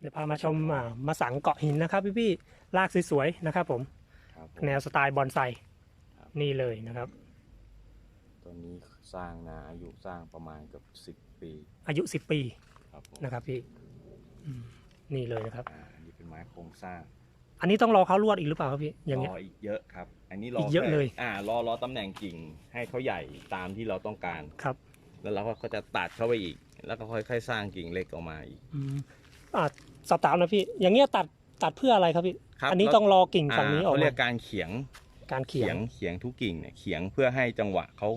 เดี๋ยวพามาชมอ่ามาสังเกาะหินนะครับพี่พี่ๆรากสวยๆนะครับผมครับผมแนวสไตล์บอนไซครับนี่เลยนะครับตัวนี้สร้างนาอายุสร้างประมาณเกับสิบ10ปี อายุ10ปีครับผมนะครับพี่อืมนี่เลยนะครับอ่าอันนี้เป็นไม้โครงสร้าง อันนี้ต้องรอเขาลวดอีกหรือเปล่าครับพี่อย่างเงี้ยรออีกเยอะครับ อันนี้รออีกเยอะแค่เลยอ่ารอรอตำแหน่งกิ่งให้เขาใหญ่ตามที่เราต้องการครับ แล้วเราก็จะตัดเข้าไปอีก แล้วก็ค่อยๆ สร้างกิ่งเล็กออกมาอีก อืมอ่าสอบถามนะพี่ อย่างเงี้ยตัดตัดเพื่ออะไรครับพี่ ครับอันนี้ต้องรอกิ่งฝั่งนี้ออกเขามาเรียกการเขียงการเขีเขียยงงเขียงทุกกิ่งเนี่ยเขียงเพื่อให้จังหวะเขา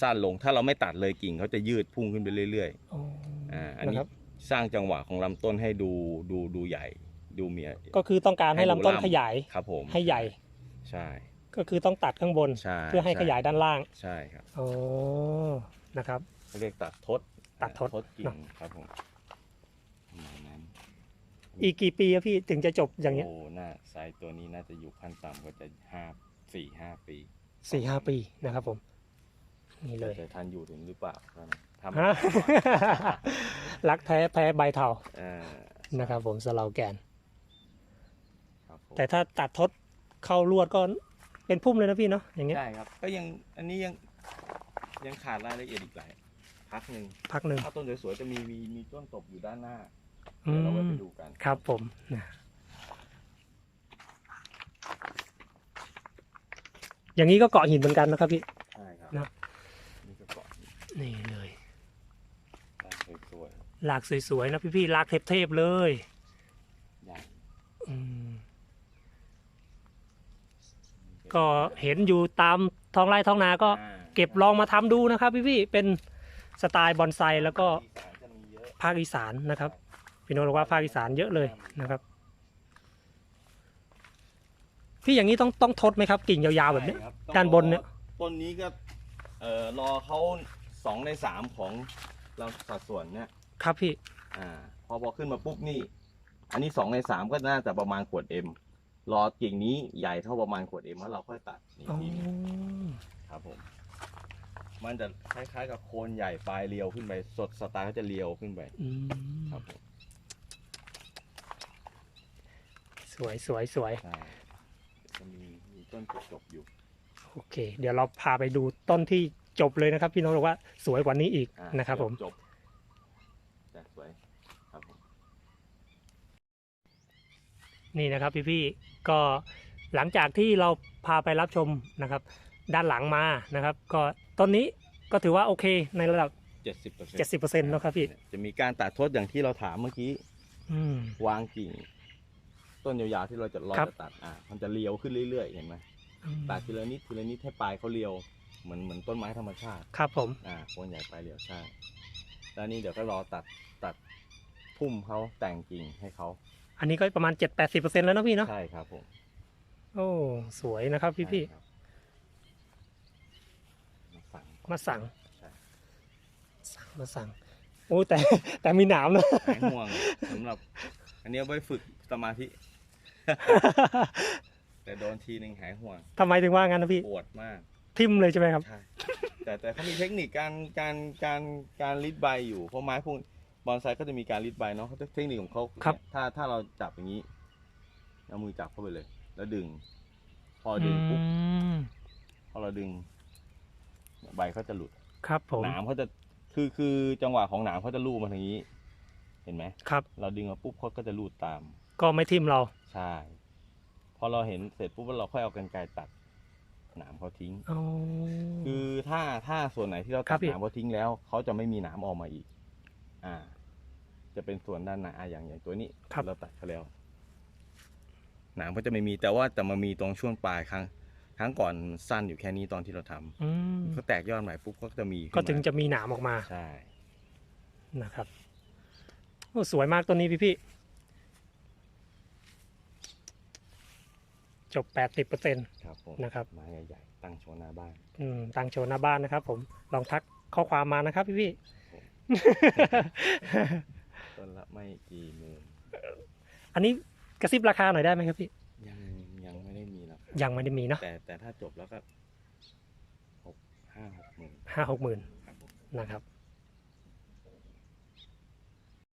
สั้นลง ถ้าเราไม่ตัดเลยกิ่งเขาจะยืดพุ่งขึ้นไปเรื่อยอ๋อๆอ่าอันนะนี้ครับ สร้างจังหวะของลำต้นให้ดูดูดูใหญ่ ดูเมียก็คือต้องการให้ลำต้นขยายครับผมให้ใหญ่ ใช่ก็คือต้องตัดข้างบน ใช่เพื่อให้ขยายด้านล่างใช่ครับอ๋อนะครับ เขาเรียกตัดทดตัดทดทดกิ่เนอะงครับผมประมาณนั้น อีกกี่ปีอะพี่ถึงจะจบอย่างเงี้ยโอ้น่าไซส์ตัวนี้น่าจะอยู่ขั้นต่ำก็จะห้าสี่ห้าปีสี่ห้าปีนะครับผม นี่เลยจะทันอยู่ถึงหรือเปล่าครับทำฮะรักแท้แพ้ใบเทาเออนะครับผมสโลแกนครับผมแต่ถ้าตัดทดเข้าลวดก็เป็นพุ่มเลยนะพี่เนาะอย่างเงี้ยใช่ครับ ก็ยังอันนี้ยังยังขาดรายละเอียดอีกหลายพักหนึ่งพักหนึ่งถ้าต้นสวยๆจะมีมีมีต้นตบอยู่ด้านหน้า อืเดี๋ยวเราไปมไปดูกัน ครับผมนะอย่างนี้ก็เกาะหินเหมือนกันนะครับพี่ ใช่ครับนะ นี่ก็เกาะนี่เลยตั้งสวยหลากสวยๆนะพี่ๆหลากเทพๆเลยๆใหญ่อืมก็เห็นอยู่ตามท้องไร่ท้องนาก็ อ่าเก็บลองมาทำดูนะครับพี่ๆเป็นสไตล์บอนไซแล้วก็ อีสานจะมีเยอะภาคอีสานนะครับ พี่โนตบอกว่าภาคอีสานเยอะเลยนะครับ พี่อย่างนี้ต้องต้องทดไหมครับ กิ่งยาวๆแบบนี้ใช่ครับต้องด้านบนเนี่ย รอต้นนี้ก็เอ่อรอเขาสองในสามของเราสัดส่วนเนี่ยครับพี่อ่าพอพอขึ้นมาปุ๊บนี่ อันนี้สองในสามก็น่าจะประมาณขวดเอ็มรอกิ่งนี้ใหญ่เท่าประมาณขวดเอ็มแล้วเราค่อยตัดนี่อ๋อทีนี้ครับผม มันจะคล้ายๆกับโคนใหญ่ปลายเรียวขึ้นไปสดสไตล์เขาจะเรียวขึ้นไป อืมครับผม สวยสวยสวยใช่จะมีมีต้นจบๆอยู่โอเค เดี๋ยวเราพาไปดูต้นที่จบเลยนะครับ พี่โนตบอกว่าสวยกว่านี้อีกอ่านะครับผม จบแต่สวยครับผม นี่นะครับพี่ๆก็หลังจากที่เราพาไปรับชมนะครับ ด้านหลังมานะครับ ก็ต้นนี้ก็ถือว่าโอเคในระดับเจ็ดสิบเปอร์เซ็นต์70%นะครับพี่ จะมีการตัดทดอย่างที่เราถามเมื่อกี้ อืมวางกิ่ง ต้นยาวๆที่เราจะเราครับ จะตัดอ่ามันจะเลียวขึ้นเรื่อยๆเห็นไหมตัดทีละนิดทีละนิดให้ปลายเขาเลียวเหมือนเหมือนต้นไม้ธรรมชาติ ครับผม อ่าโคนใหญ่ปลายเลียวใช่แล้วนี่เดี๋ยวก็รอตัดตัดพุ่มเขาแต่งกิ่งให้เขาอันนี้ก็ประมาณ 7-80%แล้วนะพี่เนาะใช่ครับผมโอ้สวยนะครับพี่ใช่ครับมาสั่งๆมาสั่งใช่สั่งมาสั่งโอ้แต่แต่มีหนามนะหายห่วงสำหรับ อันนี้เอาไว้ฝึกสมาธิ แต่โดนทีหนึ่งหายห่วงทำไมถึงว่างั้นนะพี่ ปวดมากทิมเลยใช่ไหมครับ ใช่แต่แต่เขามีเทคนิคการการการการรีดใบอยู่เพราะไม้พวกบอนไซก็จะมีการรีดใบเนาะเขาเทคนิคของเขาครับเนี่ยถ้าถ้าเราจับอย่างนี้เอามือจับเข้าไปเลย แล้วดึง พอดึงปุ๊บอืมพอเราดึง ใบเขาจะหลุดครับผม หนามเขาจะคือคือจังหวะของหนามเขาจะลูบมาทางนี้ เห็นไหมครับ เราดึงมาปุ๊บเขาก็จะลูดตาม ก็ไม่ทิมเรา ใช่ พอเราเห็นเสร็จปุ๊บเราค่อยเอากรรไกรตัดหนามเขาทิ้ง อ๋อ คือถ้าถ้าส่วนไหนที่เราครัตับดพี่ หนามเขาทิ้งแล้วเขาจะไม่มีหนามออกมาอีก อ่า จะเป็นส่วนด้านในอะอย่างอย่างตัวนี้เราตัดเขาแล้ว หนามเขาจะไม่มีแต่ว่าแต่มามีตรงช่วงปลายครั้งครั้งก่อนสั้นอยู่แค่นี้ตอนที่เราทำอืมเขาแตกยอดใหม่ปุ๊บก็จะมีขึ้นก็ถึงมาจะมีหนามออกมาใช่ นะครับโอ้สวยมากตัวนี้พี่พี่ จบ 80%ครับผมนะครับ ไม้ใหญ่ๆตั้งโชว์หน้าบ้าน อืมตั้งโชว์หน้าบ้านนะครับ ผมลองทักข้อความมานะครับ พี่พี่ ต้นละไม่กี่หมื่นๆอันนี้กระซิบราคาหน่อยได้ไหมครับพี่ ยังยังไม่ได้มีราคายังไม่ได้มีเนาะแต่แต่ถ้าจบแล้วก็หกห้าหกหมื่นห้าหกหมื่นครับผมนะครับ